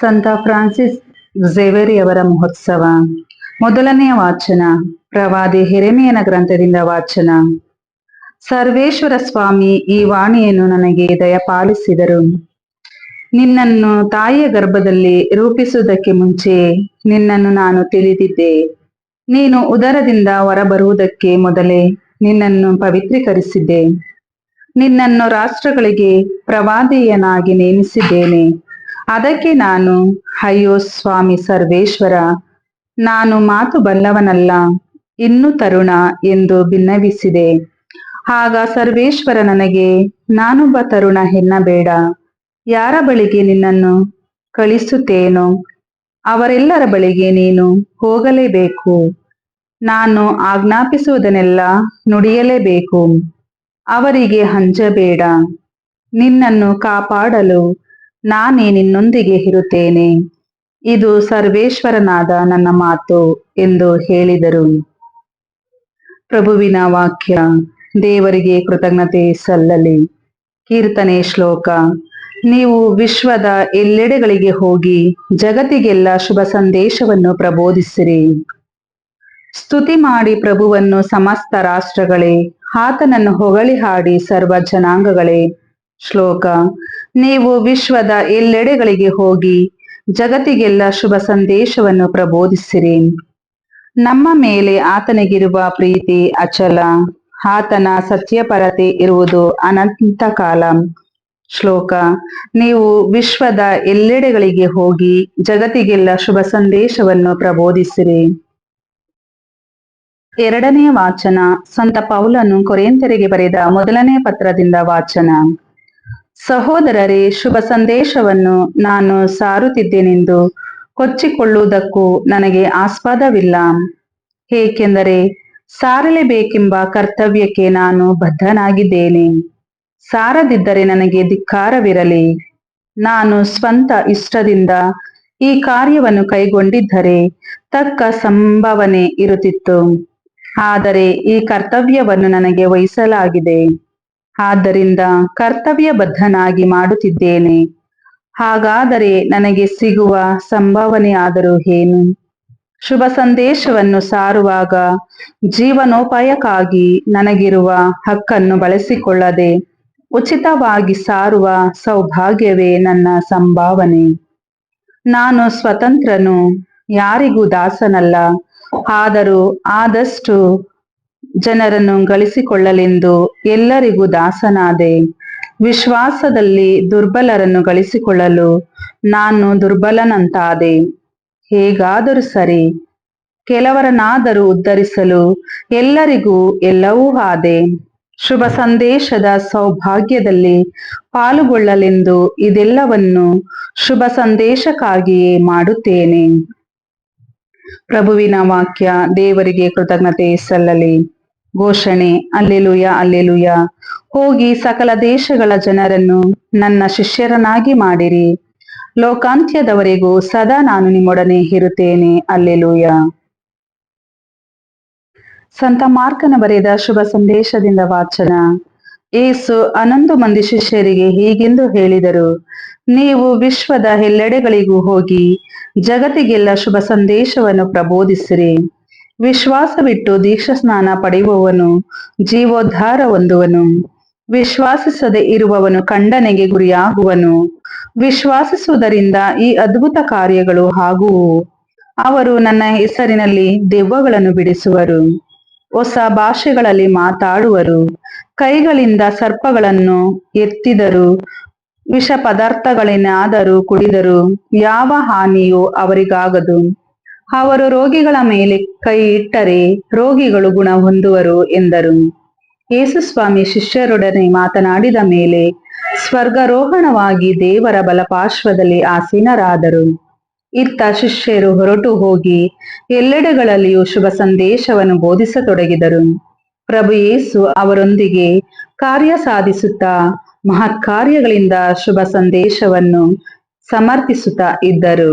ಸಂತ ಫ್ರಾನ್ಸಿಸ್ ಅವರ ಮಹೋತ್ಸವ. ಮೊದಲನೆಯ ವಾಚನ, ಪ್ರವಾದಿ ಹಿರೆಮೆಯನ ಗ್ರಂಥದಿಂದ ವಾಚನ. ಸರ್ವೇಶ್ವರ ಸ್ವಾಮಿ ಈ ವಾಣಿಯನ್ನು ನನಗೆ ದಯಪಾಲಿಸಿದರು. ನಿನ್ನನ್ನು ತಾಯಿಯ ಗರ್ಭದಲ್ಲಿ ರೂಪಿಸುವುದಕ್ಕೆ ಮುಂಚೆ ನಿನ್ನನ್ನು ನಾನು ತಿಳಿದಿದ್ದೆ. ನೀನು ಉದರದಿಂದ ಹೊರಬರುವುದಕ್ಕೆ ಮೊದಲೇ ನಿನ್ನನ್ನು ಪವಿತ್ರೀಕರಿಸಿದ್ದೆ. ನಿನ್ನನ್ನು ರಾಷ್ಟ್ರಗಳಿಗೆ ಪ್ರವಾದಿಯನಾಗಿ ನೇಮಿಸಿದ್ದೇನೆ. ಅದಕ್ಕೆ ನಾನು, ಅಯ್ಯೋ ಸ್ವಾಮಿ ಸರ್ವೇಶ್ವರ, ನಾನು ಮಾತು ಬಲ್ಲವನಲ್ಲ, ಇನ್ನು ತರುಣ ಎಂದು ಭಿನ್ನವಿಸಿದೆ ಆಗ ಸರ್ವೇಶ್ವರ ನನಗೆ, ನಾನೊಬ್ಬ ತರುಣ ಎನ್ನಬೇಡ, ಯಾರ ಬಳಿಗೆ ನಿನ್ನನ್ನು ಕಳಿಸುತ್ತೇನೋ, ಅವರೆಲ್ಲರ ಬಳಿಗೆ ನೀನು ಹೋಗಲೇಬೇಕು. ನಾನು ಆಜ್ಞಾಪಿಸುವುದನ್ನೆಲ್ಲ ನುಡಿಯಲೇಬೇಕು. ಅವರಿಗೆ ಹಂಜಬೇಡ ನಿನ್ನನ್ನು ಕಾಪಾಡಲು ನಾನೇ ನಿನ್ನೊಂದಿಗೆ ಇರುತ್ತೇನೆ. ಇದು ಸರ್ವೇಶ್ವರನಾದ ನನ್ನ ಮಾತು ಎಂದು ಹೇಳಿದರು. ಪ್ರಭುವಿನ ವಾಕ್ಯ, ದೇವರಿಗೆ ಕೃತಜ್ಞತೆ ಸಲ್ಲಲಿ. ಕೀರ್ತನೆ ಶ್ಲೋಕ, ನೀವು ವಿಶ್ವದ ಎಲ್ಲೆಡೆಗಳಿಗೆ ಹೋಗಿ ಜಗತ್ತಿಗೆಲ್ಲ ಶುಭ ಸಂದೇಶವನ್ನು ಪ್ರಬೋಧಿಸಿರಿ. ಸ್ತುತಿ ಮಾಡಿ ಪ್ರಭುವನ್ನು ಸಮಸ್ತ ರಾಷ್ಟ್ರಗಳೇ, ಆತನನ್ನು ಹೊಗಳಿ ಹಾಡಿ ಸರ್ವ ಜನಾಂಗಗಳೇ ಶ್ಲೋಕ. ನೀವು ವಿಶ್ವದ ಎಲ್ಲೆಡೆಗಳಿಗೆ ಹೋಗಿ ಜಗತ್ತಿಗೆಲ್ಲ ಶುಭ ಸಂದೇಶವನ್ನು ಪ್ರಬೋಧಿಸಿರಿ. ನಮ್ಮ ಮೇಲೆ ಆತನಿಗಿರುವ ಪ್ರೀತಿ ಅಚಲ. ಆತನ ಸತ್ಯಪರತೆ ಇರುವುದು ಅನಂತ ಕಾಲ. ಶ್ಲೋಕ. ನೀವು ವಿಶ್ವದ ಎಲ್ಲೆಡೆಗಳಿಗೆ ಹೋಗಿ ಜಗತ್ತಿಗೆಲ್ಲ ಶುಭ ಸಂದೇಶವನ್ನು ಪ್ರಬೋಧಿಸಿರಿ. ಎರಡನೇ ವಾಚನ. ಸಂತ ಪೌಲನು ಕೊರೆಯಂತರಿಗೆ ಬರೆದ ಮೊದಲನೇ ಪತ್ರದಿಂದ ವಾಚನ. ಸಹೋದರರೇ, ಶುಭ ಸಂದೇಶವನ್ನು ನಾನು ಸಾರುತ್ತಿದ್ದೇನೆಂದು ಕೊಚ್ಚಿಕೊಳ್ಳುವುದಕ್ಕೂ ನನಗೆ ಆಸ್ಪದವಿಲ್ಲ ಏಕೆಂದರೆ ಸಾರಲೇಬೇಕೆಂಬ ಕರ್ತವ್ಯಕ್ಕೆ ನಾನು ಬದ್ಧನಾಗಿದ್ದೇನೆ. ಸಾರದಿದ್ದರೆ ನನಗೆ ಧಿಕ್ಕಾರವಿರಲಿ. ನಾನು ಸ್ವಂತ ಇಷ್ಟದಿಂದ ಈ ಕಾರ್ಯವನ್ನು ಕೈಗೊಂಡಿದ್ದರೆ ತಕ್ಕ ಸಂಭವನೆ ಇರುತ್ತಿತ್ತು. ಆದರೆ ಈ ಕರ್ತವ್ಯವನ್ನು ನನಗೆ ವಹಿಸಲಾಗಿದೆ. ಆದ್ದರಿಂದ ಕರ್ತವ್ಯ ಬದ್ಧನಾಗಿ ಮಾಡುತ್ತಿದ್ದೇನೆ. ಹಾಗಾದರೆ ನನಗೆ ಸಿಗುವ ಸಂಭಾವನೆಯಾದರೂ ಏನು? ಶುಭ ಸಂದೇಶವನ್ನು ಸಾರುವಾಗ ಜೀವನೋಪಾಯಕ್ಕಾಗಿ ನನಗಿರುವ ಹಕ್ಕನ್ನು ಬಳಸಿಕೊಳ್ಳದೆ ಉಚಿತವಾಗಿ ಸಾರುವ ಸೌಭಾಗ್ಯವೇ ನನ್ನ ಸಂಭಾವನೆ. ನಾನು ಸ್ವತಂತ್ರನು, ಯಾರಿಗೂ ದಾಸನಲ್ಲ, ಆದರೂ ಆದಷ್ಟು ಜನರನ್ನು ಗಳಿಸಿಕೊಳ್ಳಲೆಂದು ಎಲ್ಲರಿಗೂ ದಾಸನಾದೆ. ವಿಶ್ವಾಸದಲ್ಲಿ ದುರ್ಬಲರನ್ನು ಗಳಿಸಿಕೊಳ್ಳಲು ನಾನು ದುರ್ಬಲನಂತಾದೆ. ಹೇಗಾದರೂ ಸರಿ, ಕೆಲವರನ್ನಾದರೂ ಉದ್ಧರಿಸಲು ಎಲ್ಲರಿಗೂ ಎಲ್ಲವೂ ಆದೆ. ಶುಭ ಸಂದೇಶದ ಸೌಭಾಗ್ಯದಲ್ಲಿ ಪಾಲುಗೊಳ್ಳಲೆಂದು ಇದೆಲ್ಲವನ್ನು ಶುಭ ಸಂದೇಶಕ್ಕಾಗಿಯೇ ಮಾಡುತ್ತೇನೆ. ಪ್ರಭುವಿನ ವಾಕ್ಯ ದೇವರಿಗೆ ಕೃತಜ್ಞತೆ ಸಲ್ಲಲಿ. ಘೋಷಣೆ, ಅಲ್ಲೆಲುಯ ಅಲ್ಲೆಲುಯ, ಹೋಗಿ ಸಕಲ ದೇಶಗಳ ಜನರನ್ನು ನನ್ನ ಶಿಷ್ಯರನ್ನಾಗಿ ಮಾಡಿರಿ. ಲೋಕಾಂತ್ಯದವರೆಗೂ ಸದಾ ನಾನು ನಿಮ್ಮೊಡನೆ ಇರುತ್ತೇನೆ. ಅಲ್ಲೆಲುಯ. ಸಂತ ಮಾರ್ಕನ ಬರೆದ ಶುಭ ಸಂದೇಶದಿಂದ ವಾಚನ. ಏಸು ಹನ್ನೊಂದು ಮಂದಿ ಶಿಷ್ಯರಿಗೆ ಹೀಗೆಂದು ಹೇಳಿದರು, ನೀವು ವಿಶ್ವದ ಎಲ್ಲೆಡೆಗಳಿಗೂ ಹೋಗಿ ಜಗತ್ತಿಗೆಲ್ಲ ಶುಭ ಸಂದೇಶವನ್ನು ಪ್ರಬೋಧಿಸಿರಿ. ವಿಶ್ವಾಸವಿಟ್ಟು ದೀಕ್ಷಾ ಸ್ನಾನ ಪಡೆಯುವವನು ಜೀವೋದ್ಧಾರ ಹೊಂದುವನು ವಿಶ್ವಾಸಿಸದೆ ಇರುವವನು ಖಂಡನೆಗೆ ಗುರಿಯಾಗುವನು. ವಿಶ್ವಾಸಿಸುವುದರಿಂದ ಈ ಅದ್ಭುತ ಕಾರ್ಯಗಳು ಆಗುವು. ಅವರು ನನ್ನ ಹೆಸರಿನಲ್ಲಿ ದೆವ್ವಗಳನ್ನು ಬಿಡಿಸುವರು. ಹೊಸ ಭಾಷೆಗಳಲ್ಲಿ ಮಾತಾಡುವರು. ಕೈಗಳಿಂದ ಸರ್ಪಗಳನ್ನು ಎತ್ತಿದರು. ವಿಷ ಪದಾರ್ಥಗಳೇನಾದರೂ ಕುಡಿದರು. ಯಾವ ಹಾನಿಯೂ ಅವರಿಗಾಗದು. ಅವರು ರೋಗಿಗಳ ಮೇಲೆ ಕೈ ಇಟ್ಟರೆ ರೋಗಿಗಳು ಗುಣ ಹೊಂದುವರು ಎಂದರು. ಯೇಸುಸ್ವಾಮಿ ಶಿಷ್ಯರೊಡನೆ ಮಾತನಾಡಿದ ಮೇಲೆ ಸ್ವರ್ಗಾರೋಹಣವಾಗಿ ದೇವರ ಬಲಪಾರ್ಶ್ವದಲ್ಲಿ ಆಸೀನರಾದರು. ಇತ್ತ ಶಿಷ್ಯರು ಹೊರಟು ಹೋಗಿ ಎಲ್ಲೆಡೆಗಳಲ್ಲಿಯೂ ಶುಭ ಸಂದೇಶವನ್ನು ಬೋಧಿಸತೊಡಗಿದರು. ಪ್ರಭು ಯೇಸು ಅವರೊಂದಿಗೆ ಕಾರ್ಯ ಸಾಧಿಸುತ್ತಾ ಮಹತ್ ಕಾರ್ಯಗಳಿಂದ ಶುಭ ಸಂದೇಶವನ್ನು ಸಮರ್ಥಿಸುತ್ತಾ ಇದ್ದರು.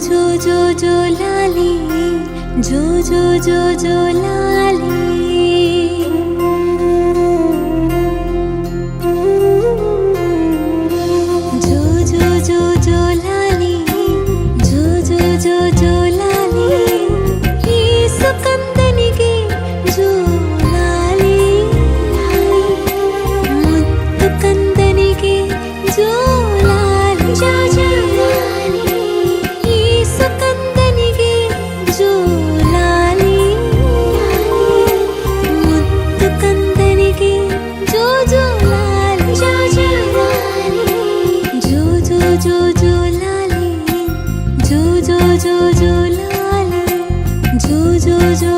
জো জো জো লালি জো জো জো জো লালি। जो जो जो ला ला जो जो जो